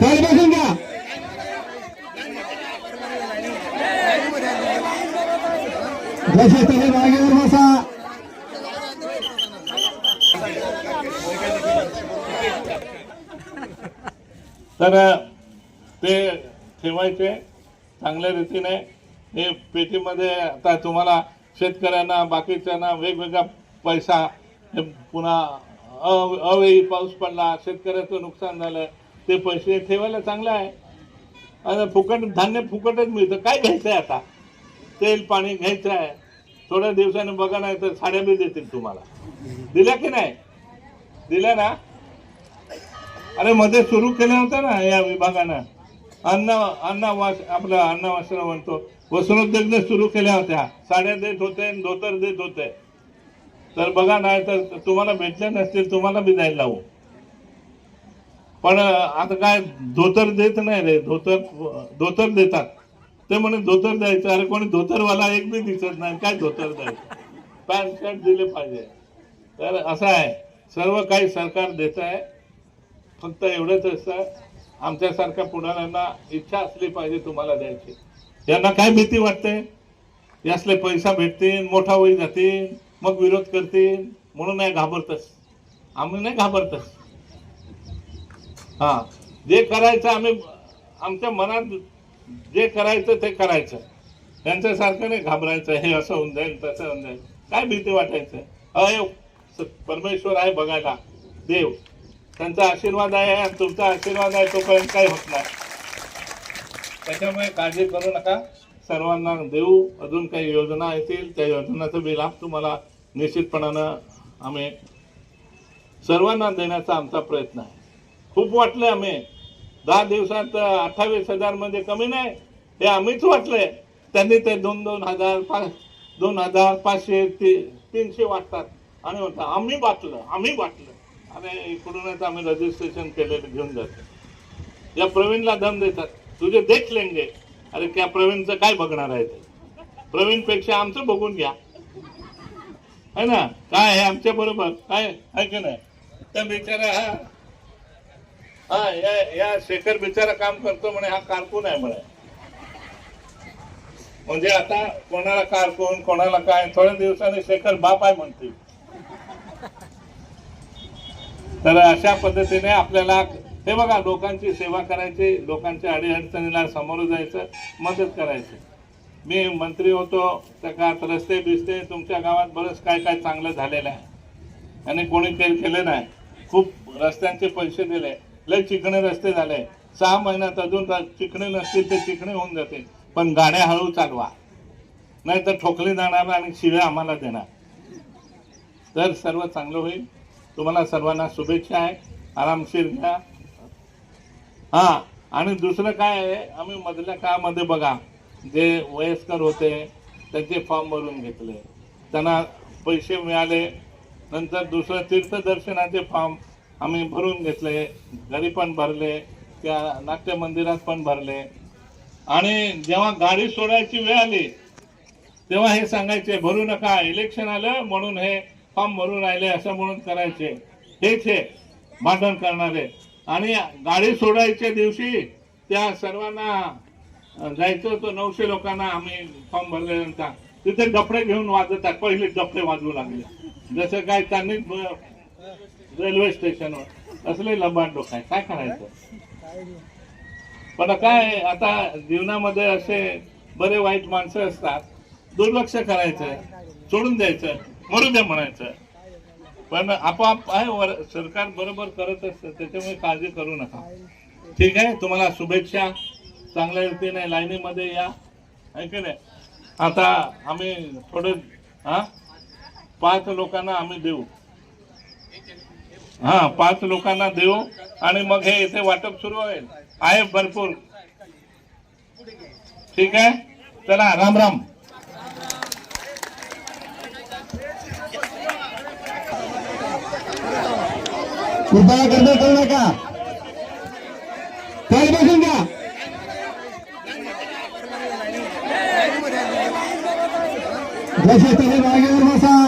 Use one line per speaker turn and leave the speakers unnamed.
खाली बसून घ्या जसे तसे जागेवर बसा
तर ते ठेवायचे चांगल्या रीतीने. हे पेटीमध्ये आता तुम्हाला शेतकऱ्यांना बाकीच्यांना वेगवेगळा पैसा हे पुन्हा अवेळी पाऊस पडला शेतकऱ्याचं नुकसान झालं. ते पैसे ठेवायला चांगलं आहे. आणि फुकट धान्य फुकटच मिळतं. काय घ्यायचं आहे आता? तेल पाणी घ्यायचं आहे. थोड्या दिवसाने बघा नाही तर साड्या बी देतील तुम्हाला. दिल्या की नाही? दिल्या ना? अरे मध्ये सुरू केलं होतं ना या विभागानं. अन्न अन्न वास आपलं अन्न वस्त्र म्हणतो वस्त्रोद्योगने सुरू केल्या होत्या. साड्या देत होते आणि धोतर देत होते. तर बघा नाही तर तुम्हाला भेटले नसतील तुम्हाला बी जायला लावू. पण आता काय धोतर देत नाही रे. धोतर धोतर देतात. ते म्हणे धोतर द्यायचं. अरे कोणी धोतरवाला एक बी दिसत नाही. काय धोतर द्यायचं? पॅन्ट शर्ट दिले पाहिजे. तर असं आहे. सर्व काही सरकार देत आहे. फक्त एवढंच असतं. आमच्यासारख्या पुढाऱ्यांना इच्छा असली पाहिजे तुम्हाला द्यायची. यांना काय भीती वाटते? यासले पैसा भेटतील मोठा होई जातील मग विरोध करतील. म्हणून नाही घाबरतस. आम्ही नाही घाबरतस. हा. जे करायचं आम्ही आमच्या मनात जे करायचं ते करायचं. त्यांच्यासारखं नाही घाबरायचं हे असं होऊन जाईल तसं होऊन जाईल. काय भीती वाटायचं? अय परमेश्वर आहे बघायला. देव त्यांचा आशीर्वाद आहे आणि तुमचा आशीर्वाद आहे तोपर्यंत काही होत नाही. त्याच्यामुळे काळजी करू नका. सर्वांना देऊ. अजून काही योजना येतील. त्या योजनाचा बी लाभ तुम्हाला निश्चितपणानं आम्ही सर्वांना देण्याचा आमचा प्रयत्न आहे. खूप वाटले आम्ही. दहा दिवसात अठ्ठावीस हजार म्हणजे कमी नाही हे आम्हीच वाटले. त्यांनी ते दोन दोन हजार पाच दोन हजार पाचशे ती तीनशे वाटतात. आणि म्हणतात आम्ही वाटलं आम्ही वाटलं. आणि इकडूनच आम्ही रजिस्ट्रेशन केलेलं घेऊन जातो. या प्रवीणला दम देतात. तुझे देख लेंगे. अरे त्या प्रवीणचं काय बघणार आहे ते? प्रवीणपेक्षा आमचं बघून घ्या. है ना? काय आहे आमच्या बरोबर? काय? आहे की नाही? त्या बिचारा हा हा या या शेखर बिचारा काम करतो म्हणे हा कारकून आहे म्हणे. म्हणजे आता कोणाला कारकून कोणाला काय थोड्या दिवसांनी शेखर बाप आहे म्हणतील. तर अशा पद्धतीने आपल्याला हे बघा लोकांची सेवा करायची लोकांच्या अडीअडचणीला समोर जायचं मदत करायची. मी मंत्री होतो त्या काळात रस्ते बिस्ते तुमच्या गावात बरंच काय काय चांगलं झालेलं आहे. आणि कोणी केलं नाही. खूप रस्त्यांचे पैसे दिले. लय चिकणे रस्ते झाले. सहा महिन्यात अजून चिकणे नसतील ते चिकणे होऊन जाते पण गाड्या हळू चालवा. नाही तर ठोकली जाणार आणि शिव्या आम्हाला देणार. तर सर्व चांगलं होईल. तुम्हाला सर्वांना शुभेच्छा आहे. आरामशीर घ्या. हा आणि दुसरं काय आहे? आम्ही मधल्या काळामध्ये बघा जे वयस्कर होते त्यांचे फॉर्म भरून घेतले. त्यांना पैसे मिळाले. नंतर दुसरं तीर्थदर्शनाचे फॉर्म आम्ही भरून घेतले घरी पण भरले त्या नाट्य मंदिरात पण भरले. आणि जेव्हा गाडी सोडायची वेळ आली तेव्हा हे सांगायचे भरू नका इलेक्शन आलं म्हणून हे फॉर्म भरून राहिले असं म्हणून करायचे. हेच हे भांडण करणारे. आणि गाडी सोडायच्या दिवशी त्या सर्वांना जायचं होतं नऊशे लोकांना आम्ही फॉर्म भरल्यानंतर तिथे डफडे घेऊन वाजवतात. पहिले डफडे वाजवू लागले. जसं काय त्यांनी रेल्वे स्टेशनवर. असले लबाड लोक आहे. काय करायचं? पण काय आता जीवनामध्ये असे बरे वाईट माणसं असतात. दुर्लक्ष करायचं सोडून द्यायचं मरू द्या म्हणायचं. पण आपोआप आहे वर सरकार बरोबर करत असतं त्याच्यामुळे काळजी करू नका. ठीक आहे तुम्हाला शुभेच्छा. चांगल्या रीतीने लाईनीमध्ये या. आहे की नाही? आता आम्ही थोडं हां? पाच लोकांना आम्ही देऊ. हा पाच लोकांना देऊ आणि मग हे इथे वाटप सुरू होईल. आहे भरपूर. ठीक आहे? चला राम राम.
कृपया गर्दी करू नका खाली बसून घ्या. जसे तसे जागेवर बसा.